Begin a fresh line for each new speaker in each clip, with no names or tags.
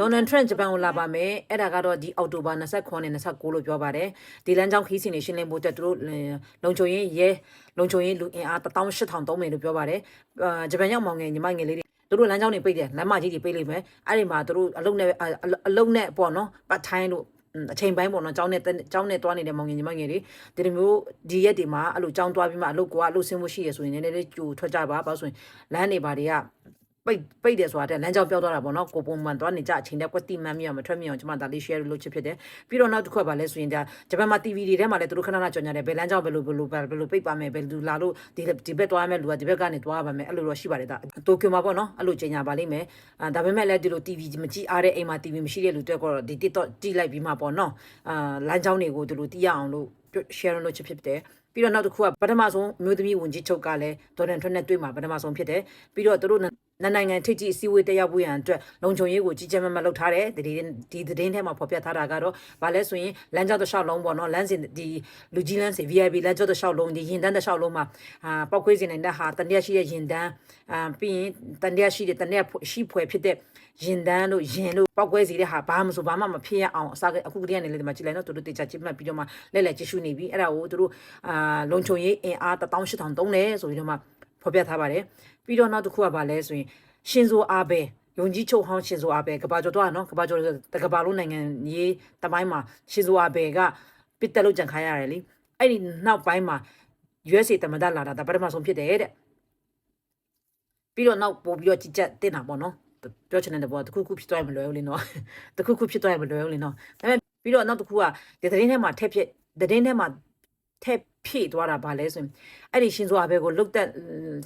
ဒေါ်နယ်ထရန့်ဂျပန်ကိုလာပါမယ်အဲ့ဒါကတော့ဒီအောက်တိုဘာ29နဲ့29လို့ပြောပါတယ်ဒီလမ်းကြောင်းခီးစဉ်နေရှင်းလင်းဖို့အတွက်သူတို့လုံချုံရင်ရဲလုံချုံရင်လူအင်အား18300မယ်လို့ပြောပါတယ်အာဂျပန်ရောက်မောင်ငယ်ညီမငယ်လေးတွေသူတို့လမ်းကြောင်းတွေပိတ်တယ်လမ်းမကြီးတွေပိတ်လိမ့်မယ်အဲ့ဒီမှာသူတို့အလုံးနဲ့အလုံးနဲ့ပေါ့နော်ပတ်ထိုင်းလို့အချိန်ပိုင်းပေါ့နော်ကျောင်းနဲ့ကျောင်းနဲ့တွားနေတဲ့မောင်ငယ်ညီမငယ်တွေဒီလိုမျိုးဒီရက်တွေမှာအဲ့လိုကျောင်းတွားပြီးမှအလုပ်ကအလုပ်ဆင်းမှုရှိရဆိုရင်နည်းနည်းလေးကြိုထွက်ကြပါဘာလို့ဆိုရင်လမ်းတွေဘာတွေက ပိတ်ပိတ်တယ်ဆိုတာတဲ့လမ်းကြောင်းပြောသွားတာပေါ့နော်ကိုပုံမှန်သွားနေကြအချိန်တက်ကွက်တိမှန်းမြအောင်မထွက်မြအောင်ကျွန်မဒါလေး share လုပ်ချစ်ဖြစ်တယ်ပြီးတော့နောက်တစ်ခုကပါလဲဆိုရင်ဒါဂျပန်မှာ TV တွေထဲမှာလည်းသူတို့ခဏခဏကြော်ညာတယ်ဘယ်လမ်းကြောင်းဘယ်လိုဘယ်လိုဘယ်လိုပိတ်ပါမယ်ဘယ်လူလာလို့ဒီဒီဘက်သွားမယ်လူကဒီဘက်ကနေသွားပါမယ်အဲ့လိုတော့ရှိပါတယ်ဒါတိုကျိုမှာပေါ့နော်အဲ့လိုကြော်ညာပါလိမ့်မယ်အာဒါပေမဲ့လည်းဒီလို TV မကြည့်အားတဲ့အိမ်မှာ TV မရှိတဲ့လူတွေကတော့ဒီ TikTok ကြည့်လိုက်ပြီးမှပေါ့နော်အာလမ်းကြောင်းတွေကိုဒီလိုတီးရအောင်လို့ share လုပ်ချစ်ဖြစ်တယ်ပြီးတော့နောက်တစ်ခုကပထမဆုံးအမျိုးသမီးဝန်ကြီးချုပ်ကလည်းဒေါ်နန်ထွန်းနဲ့တွေ့မှာပထမဆုံးဖြစ်တယ်ပြီးတော့သူတို့ နနိုင်ငံထိပ်ကြီးအစည်းအဝေးတက်ရောက်ဖို့ရန်အတွက်လုံခြုံရေးကိုကြီးကြပ်မတ်မတ်လုပ်ထားတယ်ဒီဒီသတင်းထဲမှာဖော်ပြထားတာကတော့ဗာလဲဆိုရင်လမ်းကြောင်းတစ်လျှောက်လုံးပေါ့နော်လမ်းစဉ်ဒီလူကြီးလမ်းစဉ် VIP လမ်းကြောင်းတစ်လျှောက်လုံးဒီရင်တန်းတစ်လျှောက်လုံးမှာအာပောက်ခွေးစင်နေတဲ့ဟာတန်တရာရှိတဲ့ရင်တန်းအာပြီးရင်တန်တရာရှိတဲ့တန်တရာရှိဖွယ်ဖြစ်တဲ့ရင်တန်းတို့ရင်တို့ပောက်ခွဲစီတဲ့ဟာဘာမှမဆိုဘာမှမဖြစ်ရအောင်အစားအခုကတည်းကနေလေဒီမှာကြည့်လိုက်နော်သူတို့တေချာချစ်မှတ်ပြီးတော့မှလဲလဲကြည့်ရှုနေပြီအဲ့ဒါကိုသူတို့အာလုံခြုံရေးအင်အား18000သုံးတယ်ဆိုပြီးတော့မှ ဖော်ပြထားပါတယ်ပြီးတော့နောက်တစ်ခုကဘာလဲဆိုရင်ရှင်ဇိုအာဘဲယုံကြည်ချုပ်ဟောင်းရှင်ဇိုအာဘဲကဘာကျော်တော့နော်ကဘာကျော်တကဘာလုံးနိုင်ငံရေးတမိုင်းမှာရှင်ဇိုအာဘဲကပစ်တက်လို့ကြံခါရတယ်လေအဲ့ဒီနောက်ပိုင်းမှာ USA တမဒလာတာဒါပထမဆုံးဖြစ်တယ်တဲ့ပြီးတော့နောက်ပို့ပြီးတော့ကြည်ကြက်တင်တာပေါ့နော်ပြောချင်တဲ့ဘောတခုခုဖြစ်သွားရင်မလွယ်ဘူးလေနော်တခုခုဖြစ်သွားရင်မလွယ်ဘူးလေနော်ဒါပေမဲ့ပြီးတော့နောက်တစ်ခုကဒီသတင်းထဲမှာထက်ဖြစ်သတင်းထဲမှာ ထက်ဖြည့်သွားတာဗာလဲဆိုရင်အဲ့ဒီရှင်ဇိုအဘဲကိုလုတ်တက်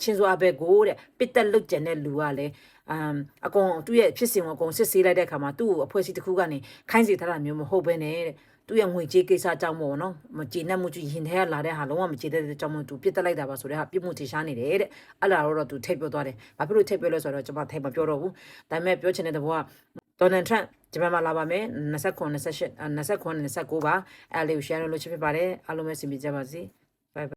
ရှင်ဇိုအဘဲကိုတဲ့ပစ်တက်လုတ်ကျန်တဲ့လူကလည်းအမ်အကုန်သူ့ရဲ့ဖြစ်စဉ်ကိုအကုန်စစ်ဆေးလိုက်တဲ့အခါမှာသူ့ကိုအဖွဲ့အစည်းတစ်ခုကနေခိုင်းစေထားတာမျိုးမဟုတ်ဘဲနဲ့တဲ့သူ့ရဲ့ငွေကြေးကိစ္စကြောင့်ပေါ့နော်မကျေနပ်မှုကြီးရင်ထဲကလာတဲ့ဟာလုံးဝမကျေတဲ့ကြောင့်မို့သူပြစ်တက်လိုက်တာပါဆိုတဲ့ဟာပြစ်မှုထင်ရှားနေတယ်တဲ့အဲ့လာတော့သူထိတ်ပြောသွားတယ်ဘာဖြစ်လို့ထိတ်ပြောလဲဆိုတော့ကျွန်မထိတ်မပြောတော့ဘူးဒါပေမဲ့ပြောချင်တဲ့တဘောက ဒေါ်နယ်ထရန့်ဂျပန်မှာလာပါမယ်29 28 29 29ပါအဲ့လေးကို share လုပ်ချင်ဖြစ်ပါတယ်အားလုံးပဲစီမီကြပါစေ